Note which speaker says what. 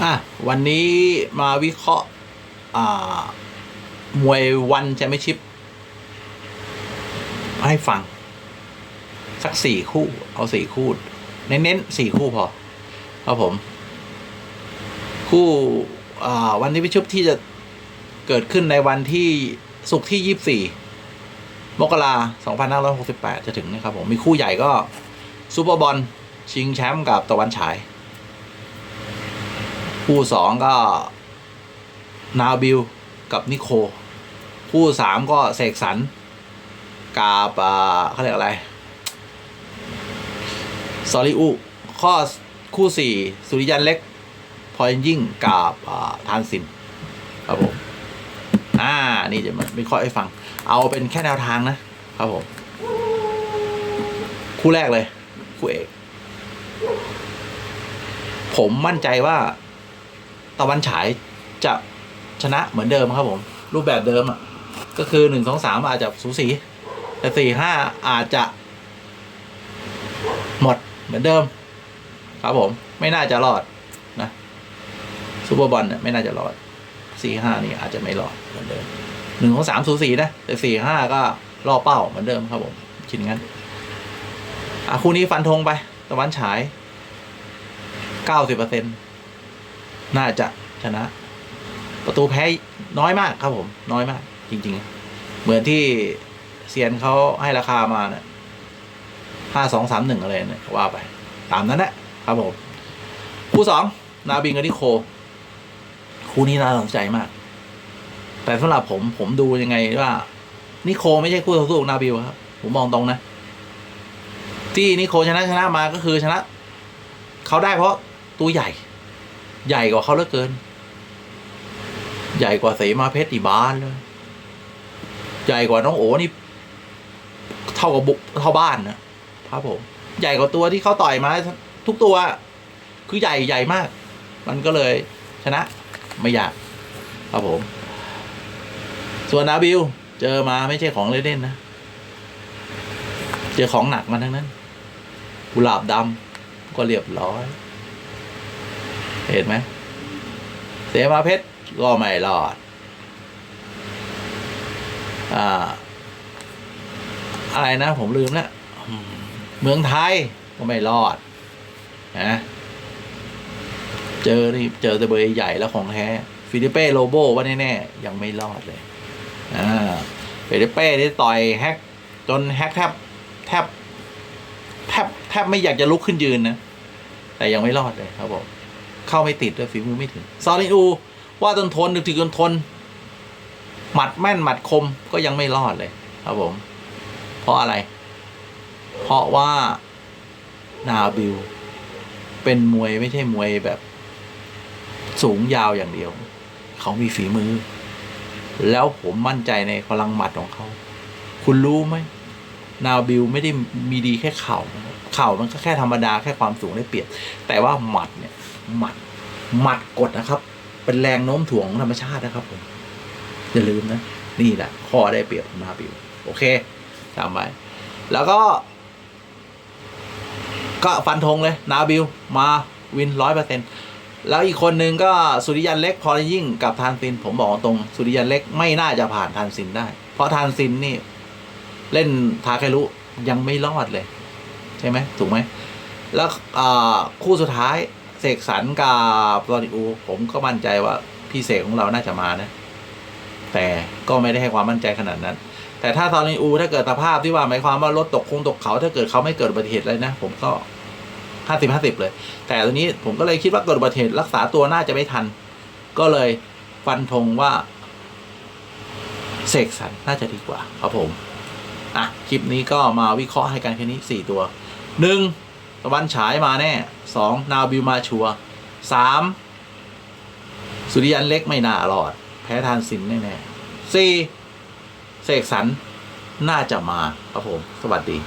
Speaker 1: อะวันนี้มาวิเคราะห์อ่ามวยวันแชมเปี้ยนชิพให้ฟัง สักสี่คู่ เอาสี่คู่ เน้นๆสี่คู่พอ ครับผม คู่อ่าวันที่พิชุบที่จะเกิดขึ้นในวันที่สุกร์ที่ยี่สี่มกราสองพันห้าร้อยหกสิบแปดจะถึงนะครับผม มีคู่ใหญ่ก็ซูเปอร์บอลชิงแชมป์กับตะวันฉาย คู่สองก็นาบิลกับนิโค คู่สามก็เสกสรรกับเขาเรียกอะไรซอริอุข้อคู่สี่สุริยันเล็ก พอยยิ่งกับอ่าทานสินครับผมอ่า นี่จะมาวิเคราะห์ให้ฟัง เอาเป็นแค่แนวทางนะ ครับผม คู่แรกเลย คู่เอก ผมมั่นใจว่า ตะวันฉายจะชนะเหมือนเดิมครับผม รูปแบบเดิมอะก็คือหนึ่งสองสามอาจจะสูสี แต่สี่ห้าอาจจะ หมดเหมือนเดิม ครับผมไม่น่าจะรอดนะซูเปอร์บอลเนี่ยไม่น่าจะรอดสี่ห้านี่อาจจะไม่รอดเหมือนเดิมหนึ่งของสามสูสีนะ แต่สี่ห้าก็ล่อเป้าเหมือนเดิมครับผมคิดงั้น อะคู่นี้ฟันธงไป ตะวันฉายเก้าสิบเปอร์เซ็นต์ น่าจะชนะ ประตูแพ้น้อยมากครับผม น้อยมาก จริง ๆ เหมือนที่เซียนเขาให้ราคามาเนะห้าสองสามหนึ่งอะไรเนี่ยว่าไป ตามนั้นแหละครับผม คู่สองนาบิงกับนิโค คู่นี้น่าสนใจมาก แต่สำหรับผมผมดูยังไงว่านิโคไม่ใช่คู่ต่อสู้ของนาบิลครับ ผมมองตรงนะ ที่นิโคชนะชนะมาก็คือชนะ เขาได้เพราะตัวใหญ่ ใหญ่กว่าเขาเหลือเกิน ใหญ่กว่าเสมาเพชรอีบานเลย ใหญ่กว่าน้องโอนี่ เท่ากับบุกเท่าบ้านนะครับผม ใหญ่กว่าตัวที่เขาต่อยมา ทุกตัว คือใหญ่ใหญ่มาก มันก็เลยชนะไม่อยาก ครับผม ส่วนนาบิลเจอมาไม่ใช่ของเล่นๆนะ เจอของหนักมาทั้งนั้นกุหลาบดำก็เรียบร้อย เห็นไหมเสมาเพชรก็ไม่รอด อ่า อะไรนะ ผมลืมแล้วอืมเมืองไทยก็ไม่รอดนะเจอนี่เจอต่เบอร์ใหญ่แล้วของแท้ฟิลิเป้โลโบว่าแน่ๆยังไม่รอดเลยอ่าฟิลิเป้ที่ต่อยแฮกจนแฮกแทบแทบแทบแทบไม่อยากจะลุกขึ้นยืนนะ แต่ยังไม่รอดเลยครับผม เข้าไม่ติดด้วยฝีมือไม่ถึงซอลินอูว่าจนทนถึงจนทนหมัดแม่นหมัดคมก็ยังไม่รอดเลย ครับผม เพราะอะไร เพราะว่านาบิลเป็นมวยไม่ใช่มวยแบบ สูงยาวอย่างเดียว เขามีฝีมือ แล้วผมมั่นใจในพลังหมัดของเขา คุณรู้ไหมนาบิลไม่ได้มีดีแค่เข่าเข่ามันก็แค่ธรรมดาแค่ความสูงได้เปรียบ แต่ว่าหมัดเนี่ย หมัด หมัดกดนะครับ เป็นแรงโน้มถ่วงของธรรมชาตินะครับผมอย่าลืมนะ นี่แหละข้อได้เปรียบนาบิลโอเคจำไว้แล้วก็ ก็ฟันธงเลย นาบิลมาวินร้อยเปอร์เซ็นแล้วอีกคนนึงก็สุริยันเล็กพอยิ่งกับทานซิน ผมบอกตรงสุริยันเล็กไม่น่าจะผ่านทานซินได้ เพราะทานซินนี่ เล่นทาเครุยังไม่รอดเลย ใช่ไหมถูกไหม แล้วคู่สุดท้าย เสกสรรกับลอริอู ผมก็มั่นใจว่าพี่เสกของเราน่าจะมานะ แต่ก็ไม่ได้ให้ความมั่นใจขนาดนั้น แต่ถ้าตอนนี้อู ถ้าเกิดสภาพที่ว่าหมายความว่ารถตกคงตกเขาถ้าเกิดเขาไม่เกิดอุบัติเหตุเลยนะ ผมก็ห้าสิบห้าสิบเลย แต่ตอนนี้ผมก็เลยคิดว่าเกิดอุบัติเหตุรักษาตัวน่าจะไม่ทัน ก็เลยฟันธงว่าเสกสรรน่าจะดีกว่า ครับผม อะ คลิปนี้ก็มาวิเคราะห์ให้กันแค่นี้สี่ตัวหนึ่ง ตะวันฉายมาแน่สองนาบิวมาชัวสามสุริยันเล็กไม่น่ารอด แพ้ทานสินแน่ๆสี่เสกสรรน่าจะมาครับผม สวัสดี